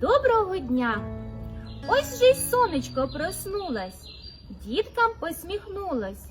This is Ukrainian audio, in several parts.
Доброго дня! Ось вже й сонечко проснулось, діткам посміхнулось.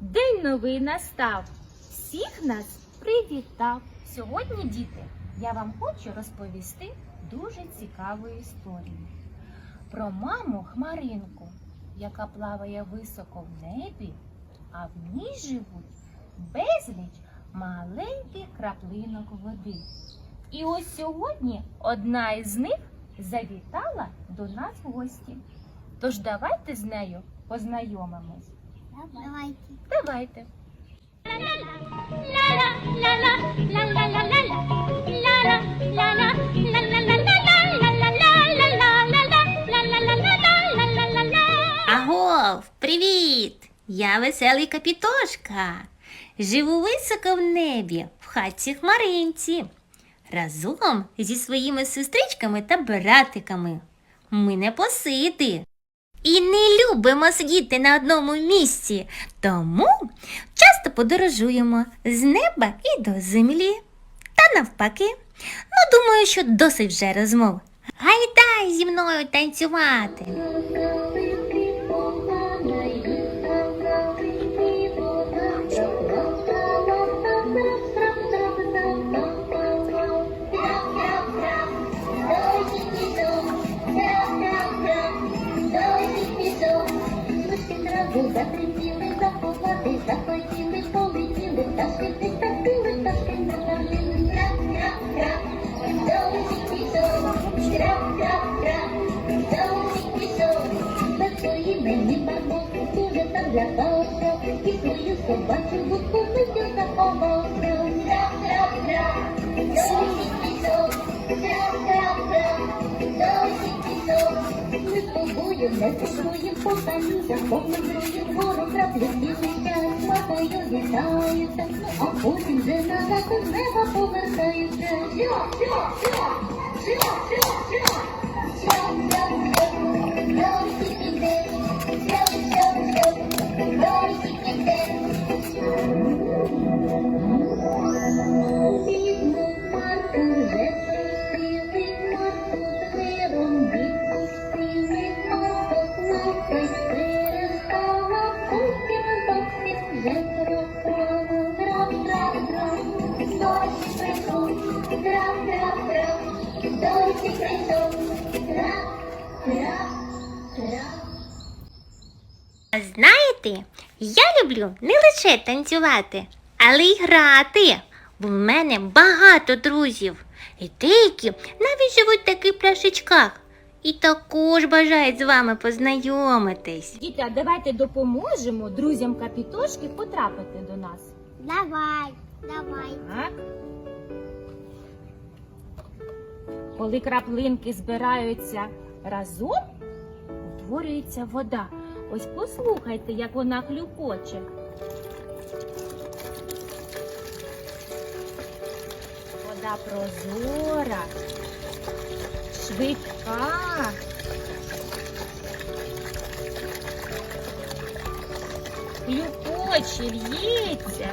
День новий настав, всіх нас привітав. Сьогодні, діти, я вам хочу розповісти дуже цікаву історію про маму Хмаринку, яка плаває високо в небі, а в ній живуть безліч маленьких краплинок води. І ось сьогодні одна із них завітала до нас в гості. Тож давайте з нею познайомимось. Давайте. Давайте. Агов, привіт! Я веселий капітошка. Живу високо в небі, в хатці хмаринці. Разом зі своїми сестричками та братиками. Ми не посиди. І не любимо сидіти на одному місці, тому часто подорожуємо з неба і до землі. Та навпаки. Ну, думаю, що досить вже розмов. Гайдай зі мною танцювати. дуже там злякався, і свою собачу будку миттю заховався. Крап-крап-крап, дощик пішов, крап-крап-крап, дощик пішов. Ми з тобою не сумуєм, постані захоплюєм, гору краплі цілися, смакою вітаються, ну а потім вже назад з неба повертаються. Жива, жива, жива, жива, жива, жива. Знаєте, я люблю не лише танцювати, але й грати. Бо в мене багато друзів. І деякі навіть живуть в таких пляшечках. І також бажають з вами познайомитись. Діти, а давайте допоможемо друзям капітошки потрапити до нас. Давай, давай. Так? Коли краплинки збираються разом, утворюється вода. Ось послухайте, як вона хлюпоче. Вода прозора, швидка. Хлюпоче, лється.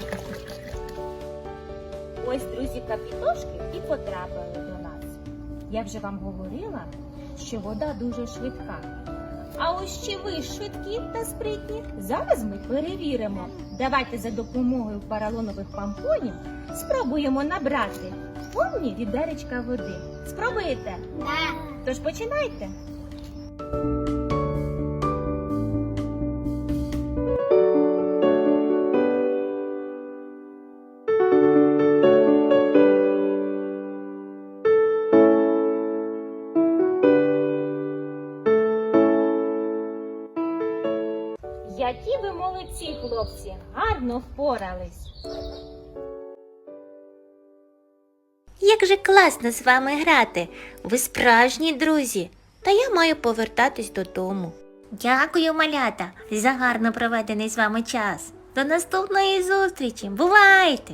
Ось друзі капітошки і потрапили. Я вже вам говорила, що вода дуже швидка. А ось чи ви швидкі та спритні? Зараз ми перевіримо. Давайте за допомогою паралонових пампонів спробуємо набрати повні відеречка води. Спробуєте? Да. Тож починайте. Які ви молодці, хлопці, гарно впорались. Як же класно з вами грати! Ви справжні друзі, та я маю повертатись додому. Дякую, малята, за гарно проведений з вами час. До наступної зустрічі. Бувайте!